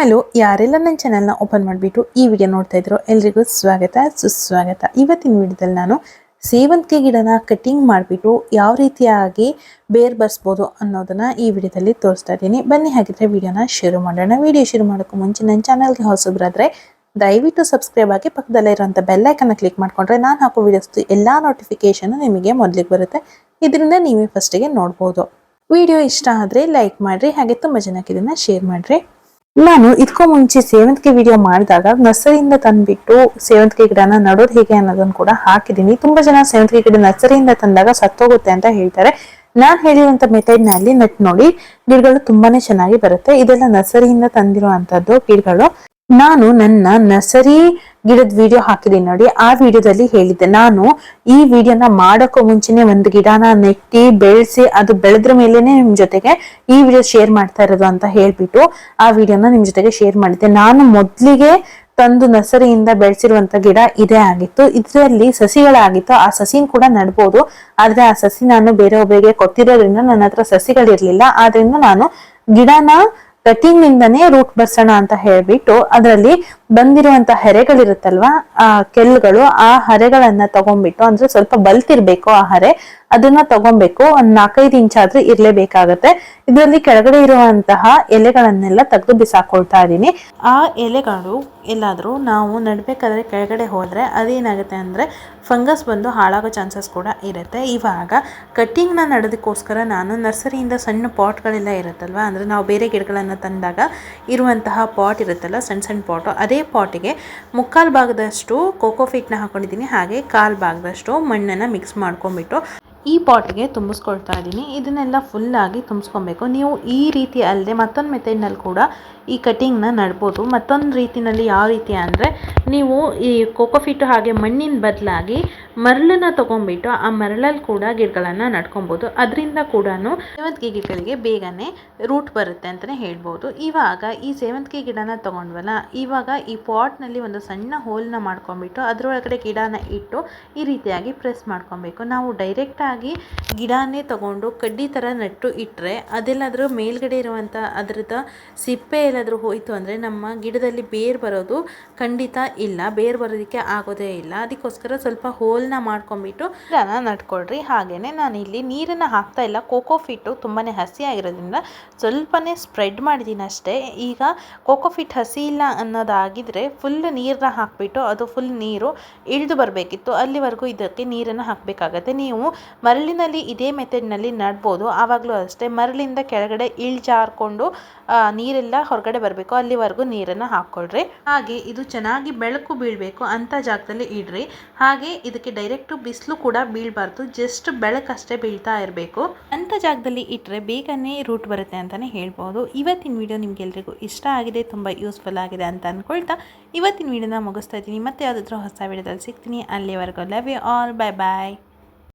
Hello, ಯಾರೆಲ್ಲ ನನ್ನ ಚಾನಲ್ನ ಓಪನ್ ಮಾಡಿಬಿಟ್ಟು ಈ ವಿಡಿಯೋ ನೋಡ್ತಾ ಇದ್ರು ಎಲ್ರಿಗೂ ಸ್ವಾಗತ, ಸುಸ್ವಾಗತ. ಇವತ್ತಿನ ವಿಡಿಯೋದಲ್ಲಿ ನಾನು ಸೇವಂತಿಗೆ ಗಿಡನ ಕಟಿಂಗ್ ಮಾಡಿಬಿಟ್ಟು ಯಾವ ರೀತಿಯಾಗಿ ಬೇರ್ ಬರ್ಸ್ಬೋದು ಅನ್ನೋದನ್ನ ಈ ವಿಡಿಯೋದಲ್ಲಿ ತೋರಿಸ್ತಾ ಇದ್ದೀನಿ. ಬನ್ನಿ, ಹಾಗಿದ್ರೆ ವಿಡಿಯೋನ ಶುರು ಮಾಡೋಣ. ವಿಡಿಯೋ ಶುರು ಮಾಡೋಕ್ಕೂ ಮುಂಚೆ ನನ್ನ ಚಾನಲ್ಗೆ ಹೊಸಬ್ರಾದ್ರೆ, ದಯವಿಟ್ಟು ಸಬ್ಸ್ಕ್ರೈಬ್ ಆಗಿ ಪಕ್ಕದಲ್ಲೇ ಇರುವಂಥ ಬೆಲ್ಲೈಕನ್ನ ಕ್ಲಿಕ್ ಮಾಡ್ಕೊಂಡ್ರೆ ನಾನು ಹಾಕೋ ವಿಡಿಯೋಸ್ ಎಲ್ಲ ನೋಟಿಫಿಕೇಷನು ನಿಮಗೆ ಮೊದಲಿಗೆ ಬರುತ್ತೆ. ಇದರಿಂದ ನೀವೇ ಫಸ್ಟಿಗೆ ನೋಡ್ಬೋದು. ವಿಡಿಯೋ ಇಷ್ಟ ಆದರೆ ಲೈಕ್ ಮಾಡಿರಿ, ಹಾಗೆ ತುಂಬ ಜನಕ್ಕೆ ಇದನ್ನ ಶೇರ್ ಮಾಡಿರಿ. ನಾನು ಇದಕ್ಕೂ ಮುಂಚೆ ಸೇವಂತಿಗೆ ವಿಡಿಯೋ ಮಾಡಿದಾಗ ನರ್ಸರಿಯಿಂದ ತಂದ್ಬಿಟ್ಟು ಸೇವಂತಿಗೆ ಗಿಡನ ನಡೋದು ಹೇಗೆ ಅನ್ನೋದನ್ನು ಕೂಡ ಹಾಕಿದ್ದೀನಿ. ತುಂಬಾ ಜನ ಸೇವಂತಿಗೆ ಗಿಡ ನರ್ಸರಿಯಿಂದ ತಂದಾಗ ಸತ್ತೋಗುತ್ತೆ ಅಂತ ಹೇಳ್ತಾರೆ. ನಾನ್ ಹೇಳಿರುವಂತ ಮೆಥಡ್ನಲ್ಲಿ ನಟ್ ನೋಡಿ, ಗಿಡಗಳು ತುಂಬಾನೇ ಚೆನ್ನಾಗಿ ಬರುತ್ತೆ. ಇದೆಲ್ಲ ನರ್ಸರಿಯಿಂದ ತಂದಿರುವಂತದ್ದು ಗಿಡಗಳು. ನಾನು ನನ್ನ ನರ್ಸರಿ ಗಿಡದ ವಿಡಿಯೋ ಹಾಕಿದೀನಿ ನೋಡಿ. ಆ ವಿಡಿಯೋದಲ್ಲಿ ಹೇಳಿದ್ದೆ, ನಾನು ಈ ವಿಡಿಯೋನ ಮಾಡೋಕ್ಕೂ ಮುಂಚೆನೆ ಒಂದು ಗಿಡನ ನೆಟ್ಟಿ, ಬೆಳೆಸಿ, ಅದು ಬೆಳೆದ್ರ ಮೇಲೇನೆ ನಿಮ್ ಜೊತೆಗೆ ಈ ವಿಡಿಯೋ ಶೇರ್ ಮಾಡ್ತಾ ಇರೋದು ಅಂತ ಹೇಳ್ಬಿಟ್ಟು ಆ ವಿಡಿಯೋನ ನಿಮ್ ಜೊತೆಗೆ ಶೇರ್ ಮಾಡಿದ್ದೆ. ನಾನು ಮೊದ್ಲಿಗೆ ತಂದು ನರ್ಸರಿಯಿಂದ ಬೆಳೆಸಿರುವಂತ ಗಿಡ ಇದೇ ಆಗಿತ್ತು. ಇದರಲ್ಲಿ ಸಸಿಗಳಾಗಿತ್ತು. ಆ ಸಸಿನ ಕೂಡ ನಡ್ಬೋದು. ಆದ್ರೆ ಆ ಸಸಿ ನಾನು ಬೇರೆ ಒಬ್ಬರಿಗೆ ಕೊಟ್ಟಿರೋದ್ರಿಂದ ನನ್ನ ಹತ್ರ ಸಸಿಗಳಿರ್ಲಿಲ್ಲ. ಆದ್ರಿಂದ ನಾನು ಗಿಡನ ಕಟಿಂಗ್ ನಿಂದನೇ ರೂಟ್ ಬರ್ಸೋಣ ಅಂತ ಹೇಳ್ಬಿಟ್ಟು, ಅದರಲ್ಲಿ ಬಂದಿರುವಂತ ಹೆರೆಗಳಿರುತ್ತಲ್ವಾ, ಆ ಕೆಲ್ಗಳು ಆ ಹರೆಗಳನ್ನ ತಗೊಂಡ್ಬಿಟ್ಟು ಅಂದ್ರೆ ಸ್ವಲ್ಪ ಬಲ್ತಿರ್ಬೇಕು ಆ ಹರೆ, ಅದನ್ನ ತಗೊಬೇಕು ಒಂದ್ ನಾಲ್ಕೈದು ಇಂಚ್ ಆದ್ರೂ ಇರ್ಲೇಬೇಕಾಗತ್ತೆ. ಇದರಲ್ಲಿ ಕೆಳಗಡೆ ಇರುವಂತಹ ಎಲೆಗಳನ್ನೆಲ್ಲ ತೆಗೆದು ಬಿಸಾಕೊಳ್ತಾ ಇದೀನಿ ಆ ಎಲೆಗಳು ಎಲ್ಲಾದ್ರೂ ನಾವು ನಡ್ಬೇಕಾದ್ರೆ ಕೆಳಗಡೆ ಹೋದ್ರೆ ಅದೇನಾಗುತ್ತೆ ಅಂದ್ರೆ ಫಂಗಸ್ ಬಂದು ಹಾಳಾಗೋ ಚಾನ್ಸಸ್ ಕೂಡ ಇರುತ್ತೆ. ಇವಾಗ ನ ನಡೋದಕ್ಕೋಸ್ಕರ ನಾನು ನರ್ಸರಿಯಿಂದ ಸಣ್ಣ ಪಾಟ್ಗಳೆಲ್ಲ ಇರುತ್ತಲ್ವಾ, ಅಂದ್ರೆ ನಾವು ಬೇರೆ ಗಿಡಗಳನ್ನ ತಂದಾಗ ಇರುವಂತಹ ಪಾಟ್ ಇರುತ್ತಲ್ಲ, ಸಣ್ಣ ಸಣ್ಣ ಪಾಟ್, ಅದೇ ಪಾಟಿಗೆ ಮುಕ್ಕಾಲು ಭಾಗದಷ್ಟು ಕೋಕೋ ಫೀಟ್ನ ಹಾಕೊಂಡಿದ್ದೀನಿ, ಹಾಗೆ ಕಾಲು ಭಾಗದಷ್ಟು ಮಣ್ಣನ್ನು ಮಿಕ್ಸ್ ಮಾಡ್ಕೊಂಡ್ಬಿಟ್ಟು ಈ ಪಾಟ್ಗೆ ತುಂಬಿಸ್ಕೊಳ್ತಾ ಇದ್ದೀನಿ. ಇದನ್ನೆಲ್ಲ ಫುಲ್ಲಾಗಿ ತುಂಬಿಸ್ಕೊಬೇಕು. ನೀವು ಈ ರೀತಿ ಅಲ್ಲದೆ ಮತ್ತೊಂದು ಮೆಥಡ್ನಲ್ಲಿ ಕೂಡ ಈ ಕಟಿಂಗ್ನ ನಡ್ಬೋದು. ಮತ್ತೊಂದು ರೀತಿಯಲ್ಲಿ ಯಾವ ರೀತಿ ಅಂದರೆ ನೀವು ಈ ಕೋಕೋಫಿಟ್ಟು ಹಾಗೆ ಮಣ್ಣಿನ ಬದಲಾಗಿ ಮರಳನ್ನ ತೊಗೊಂಡ್ಬಿಟ್ಟು ಆ ಮರಳಲ್ಲಿ ಕೂಡ ಗಿಡಗಳನ್ನು ನಡ್ಕೊಬೋದು. ಅದರಿಂದ ಕೂಡ ಸೇವಂತಿಗೆ ಗಿಡಗಳಿಗೆ ಬೇಗನೆ ರೂಟ್ ಬರುತ್ತೆ ಅಂತಲೇ ಹೇಳ್ಬೋದು. ಇವಾಗ ಈ ಸೇವಂತಿಗೆ ಗಿಡನ ತೊಗೊಂಡ್ವಲ್ಲ, ಇವಾಗ ಈ ಪಾಟ್ನಲ್ಲಿ ಒಂದು ಸಣ್ಣ ಹೋಲ್ನ ಮಾಡ್ಕೊಂಬಿಟ್ಟು ಅದರೊಳಗಡೆ ಗಿಡನ ಇಟ್ಟು ಈ ರೀತಿಯಾಗಿ ಪ್ರೆಸ್ ಮಾಡ್ಕೊಬೇಕು. ನಾವು ಡೈರೆಕ್ಟಾಗಿ ಗಿಡನೇ ತಗೊಂಡು ಕಡ್ಡಿ ಥರ ನೆಟ್ಟು ಇಟ್ಟರೆ ಅದೆಲ್ಲಾದರೂ ಮೇಲ್ಗಡೆ ಇರುವಂಥ ಅದರದ್ದು ಸಿಪ್ಪೆ ಎಲ್ಲಾದರೂ ಹೋಯಿತು ಅಂದರೆ ನಮ್ಮ ಗಿಡದಲ್ಲಿ ಬೇರು ಬರೋದು ಖಂಡಿತ ಇಲ್ಲ, ಬೇರು ಬರೋದಕ್ಕೆ ಆಗೋದೇ ಇಲ್ಲ. ಅದಕ್ಕೋಸ್ಕರ ಸ್ವಲ್ಪ ಹೋಲ್ನ ಮಾಡ್ಕೊಂಡ್ಬಿಟ್ಟು ಗಿಡನ ನಟ್ಕೊಳ್ರಿ ಹಾಗೆಯೇ ನಾನು ಇಲ್ಲಿ ನೀರನ್ನು ಹಾಕ್ತಾ ಇಲ್ಲ. ಕೋಕೋ ಫಿಟ್ಟು ತುಂಬಾ ಹಸಿ ಆಗಿರೋದ್ರಿಂದ ಸ್ವಲ್ಪನೇ ಸ್ಪ್ರೆಡ್ ಮಾಡಿದ್ದೀನಿ ಅಷ್ಟೇ. ಈಗ ಕೋಕೋ ಫಿಟ್ ಹಸಿ ಇಲ್ಲ ಅನ್ನೋದಾಗಿದ್ರೆ ಫುಲ್ ನೀರನ್ನ ಹಾಕಿಬಿಟ್ಟು ಅದು ಫುಲ್ ನೀರು ಇಳಿದು ಬರಬೇಕಿತ್ತು. ಅಲ್ಲಿವರೆಗೂ ಇದಕ್ಕೆ ನೀರನ್ನು ಹಾಕಬೇಕಾಗತ್ತೆ. ನೀವು ಮರಳಿನಲ್ಲಿ ಇದೇ ಮೆಥಡ್ನಲ್ಲಿ ನಡ್ಬೋದು. ಆವಾಗಲೂ ಅಷ್ಟೇ ಮರಳಿಂದ ಕೆಳಗಡೆ ಇಳ್ಜಾರ್ಕೊಂಡು ನೀರೆಲ್ಲ ಹೊರಗಡೆ ಬರಬೇಕು. ಅಲ್ಲಿವರೆಗೂ ನೀರನ್ನು ಹಾಕ್ಕೊಳ್ರಿ. ಹಾಗೆ ಇದು ಚೆನ್ನಾಗಿ ಬೆಳಕು ಬೀಳಬೇಕು ಅಂಥ ಜಾಗದಲ್ಲಿ ಇಡ್ರಿ. ಹಾಗೆ ಇದಕ್ಕೆ ಡೈರೆಕ್ಟು ಬಿಸಿಲು ಕೂಡ ಬೀಳಬಾರ್ದು. ಜಸ್ಟ್ ಬೆಳಕಷ್ಟೇ ಬೀಳ್ತಾ ಇರಬೇಕು. ಅಂಥ ಜಾಗದಲ್ಲಿ ಇಟ್ಟರೆ ಬೇಗನೆ ರೂಟ್ ಬರುತ್ತೆ ಅಂತಲೇ ಹೇಳ್ಬೋದು. ಇವತ್ತಿನ ವಿಡಿಯೋ ನಿಮಗೆಲ್ರಿಗೂ ಇಷ್ಟ ಆಗಿದೆ, ತುಂಬ ಯೂಸ್ಫುಲ್ ಆಗಿದೆ ಅಂತ ಅಂದ್ಕೊಳ್ತಾ ಇವತ್ತಿನ ವಿಡಿಯೋನ ಮುಗಿಸ್ತಾ ಇದ್ದೀನಿ. ಮತ್ತೆ ಯಾವುದಾದ್ರೂ ಹೊಸ ವಿಡಿಯೋದಲ್ಲಿ ಸಿಗ್ತೀನಿ. ಅಲ್ಲಿವರೆಗೂ love you all bye bye